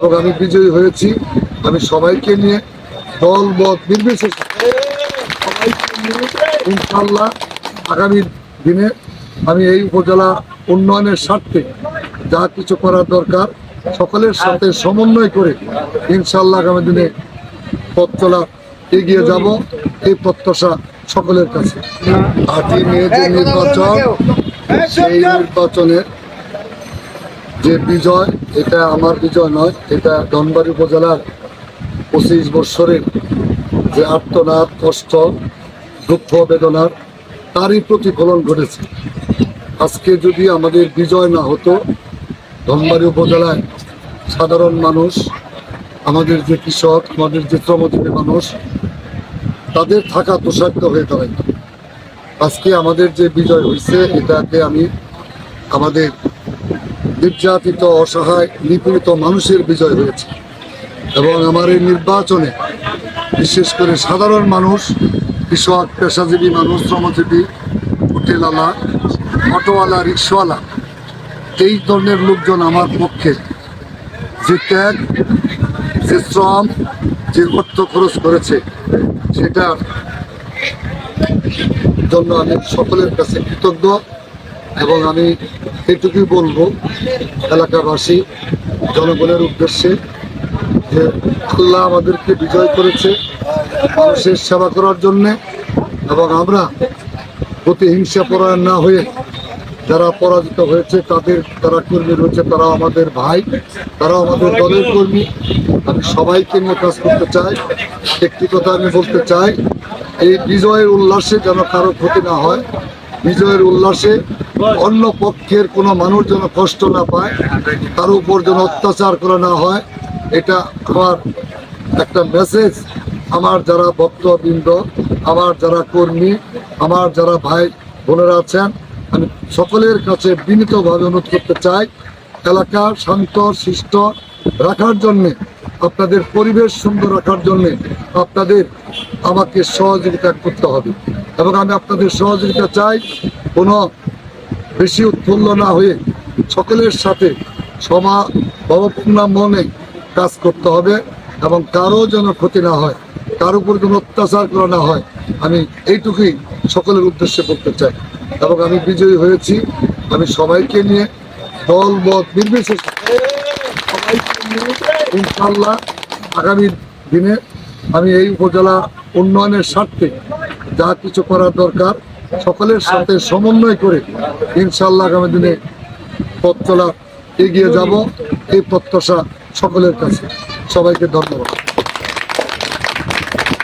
এবং আমি বিজয়ী হয়েছি। আমি সবাইকে নিয়ে দল, মত, নির্বিশেষে ইনশাল্লাহ আগামী দিনে আমি এই উপজেলা উন্নয়নের স্বার্থে যা কিছু করার দরকার, সকলের সাথে সমন্বয় করে ইনশাল্লাহ আগামী দিনে পথ চলা এগিয়ে যাব। এই প্রত্যাশা সকলের কাছে। আটই মে যে নির্বাচন, সেই নির্বাচনের যে বিজয়, এটা আমার বিজয় নয়, এটা ধনবাড়ি উপজেলার পঁচিশ বৎসরের যে আর্তনাদ, কষ্ট, দুঃখ, বেদনার, তারই প্রতিফলন ঘটেছে। আজকে যদি আমাদের বিজয় না হতো, ধনবাড়ি উপজেলায় সাধারণ মানুষ, আমাদের যে কৃষক, আমাদের যে শ্রমজীবী মানুষ, তাদের থাকা দুঃসাধ্য হয়ে দাঁড়ায় আজকে আমাদের যে বিজয় হয়েছে এটাকে আমি আমাদের নির্যাতিত, অসহায়, নিপীড়িত মানুষের বিজয় হয়েছে। এবং আমার এই নির্বাচনে বিশেষ করে সাধারণ মানুষ, কৃষক, পেশাজীবী মানুষ, শ্রমজীবী, হোটেলওয়ালা, অটোওয়ালা, রিক্সাওয়ালা, এই ধরনের লোকজন আমার পক্ষে যে ত্যাগ, যে শ্রম, যে অর্থ খরচ করেছে সেটা জন্য আমি সকলের কাছে কৃতজ্ঞ। এবং আমি এটুকুই বলব, এলাকাবাসী, জনগণের উদ্দেশ্যে যে আল্লাহ আমাদেরকে বিজয় করেছে মানুষের সেবা করার জন্যে এবং আমরা প্রতিহিংসা পরায়ণ না হয়ে যারা পরাজিত হয়েছে, তাদের যারা কর্মী রয়েছে, তারা আমাদের ভাই, তারা আমাদের দলের কর্মী। আমি সবাইকে নিয়ে কাজ করতে চাই, একটি কথা আমি বলতে চাই, এই বিজয়ের উল্লাসে যেন কারও ক্ষতি না হয়, বিজয়ের উল্লাসে অন্য পক্ষের কোনো মানুষ যেন কষ্ট না পায়, তার উপর যেন অত্যাচার করা না হয়, এটা আমার একটা মেসেজ আমার যারা ভক্তবৃন্দ, আমার যারা কর্মী, আমার যারা ভাই বোনেরা আছেন, আমি সকলের কাছে বিনীতভাবে অনুরোধ করতে চাই, এলাকা শান্ত শিষ্ট রাখার জন্যে, আপনাদের পরিবেশ সুন্দর রাখার জন্যে আপনাদের আমাকে সহযোগিতা করতে হবে। এবং আমি আপনাদের সহযোগিতা চাই, কোনো বেশি উৎফুল্ল না হয়ে সকলের সাথে সমা ভাবপূর্ণ মনে কাজ করতে হবে এবং কারও যেন ক্ষতি না হয়, কারও উপর যেন অত্যাচার করা না হয়। আমি এইটুকুই সকলের উদ্দেশ্যে করতে চাই এবং আমি বিজয়ী হয়েছি। আমি সবাইকে নিয়ে দল, মত নির্বিশেষে ইনশাল্লাহ আগামী দিনে আমি এই উপজেলা উন্নয়নের স্বার্থে যা কিছু করার দরকার সকলের সাথে সমন্বয় করে ইনশাল্লাহ আগামী দিনে পথ চলা এগিয়ে যাব। এই প্রত্যাশা সকলের কাছে। সবাইকে ধন্যবাদ।